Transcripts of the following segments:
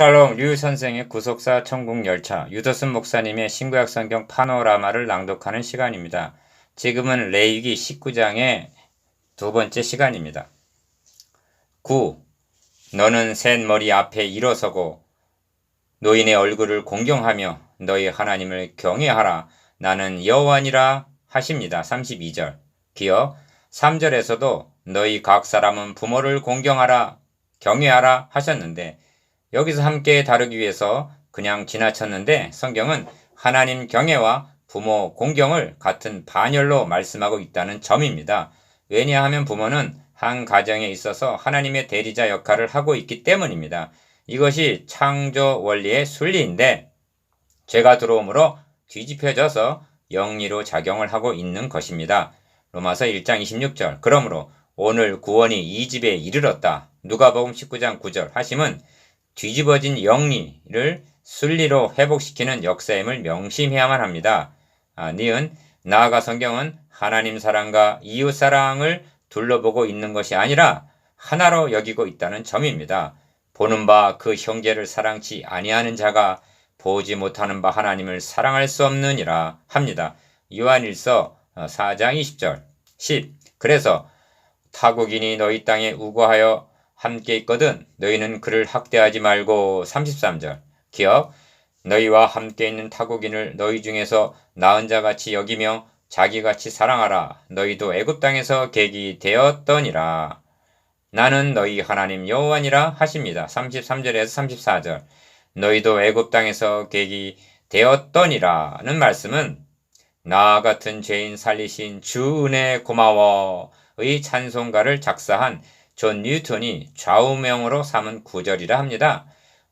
샬롬 류 선생의 구속사 천국 열차 유도순 목사님의 신구약 성경 파노라마를 낭독하는 시간입니다. 지금은 레이기 19장의 두 번째 시간입니다. 9. 너는 셋 머리 앞에 일어서고 노인의 얼굴을 공경하며 너희 하나님을 경외하라. 나는 여호와니라 하십니다. 32절. 기억 3절에서도 너희 각 사람은 부모를 공경하라 경외하라 하셨는데 여기서 함께 다루기 위해서 그냥 지나쳤는데 성경은 하나님 경외와 부모 공경을 같은 반열로 말씀하고 있다는 점입니다. 왜냐하면 부모는 한 가정에 있어서 하나님의 대리자 역할을 하고 있기 때문입니다. 이것이 창조 원리의 순리인데 죄가 들어오므로 뒤집혀져서 영리로 작용을 하고 있는 것입니다. 로마서 1장 26절. 그러므로 오늘 구원이 이 집에 이르렀다. 누가복음 19장 9절 하심은 뒤집어진 영리를 순리로 회복시키는 역사임을 명심해야만 합니다. 아, 니은 나아가 성경은 하나님 사랑과 이웃 사랑을 둘러보고 있는 것이 아니라 하나로 여기고 있다는 점입니다. 보는 바 그 형제를 사랑치 아니하는 자가 보지 못하는 바 하나님을 사랑할 수 없느니라 합니다. 요한일서 4장 20절 10 그래서 타국인이 너희 땅에 우거하여 함께 있거든. 너희는 그를 학대하지 말고 33절. 기억 너희와 함께 있는 타국인을 너희 중에서 나은 자 같이 여기며 자기같이 사랑하라. 너희도 애굽 땅에서 객이 되었더니라. 나는 너희 하나님 여호와니라 하십니다. 33절에서 34절. 너희도 애굽 땅에서 객이 되었더니라는 말씀은 나 같은 죄인 살리신 주 은혜 고마워의 찬송가를 작사한 존 뉴턴이 좌우명으로 삼은 구절이라 합니다.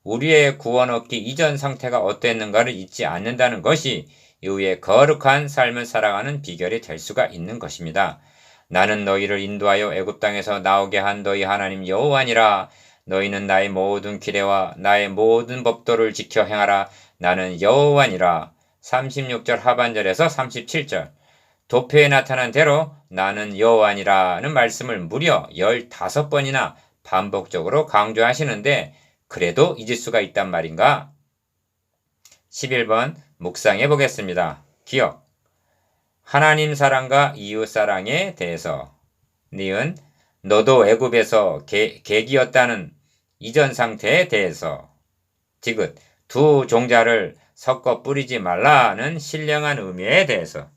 우리의 구원 얻기 이전 상태가 어땠는가를 잊지 않는다는 것이 이후에 거룩한 삶을 살아가는 비결이 될 수가 있는 것입니다. 나는 너희를 인도하여 애굽 땅에서 나오게 한 너희 하나님 여호와니라 너희는 나의 모든 기례와 나의 모든 법도를 지켜 행하라 나는 여호와니라 36절 하반절에서 37절 도표에 나타난 대로 나는 여호와니라는 말씀을 무려 15번이나 반복적으로 강조하시는데 그래도 잊을 수가 있단 말인가? 11번 묵상해 보겠습니다. 기억 하나님 사랑과 이웃 사랑에 대해서 니은 너도 애굽에서 개, 객이었다는 이전 상태에 대해서 디귿 두 종자를 섞어 뿌리지 말라는 신령한 의미에 대해서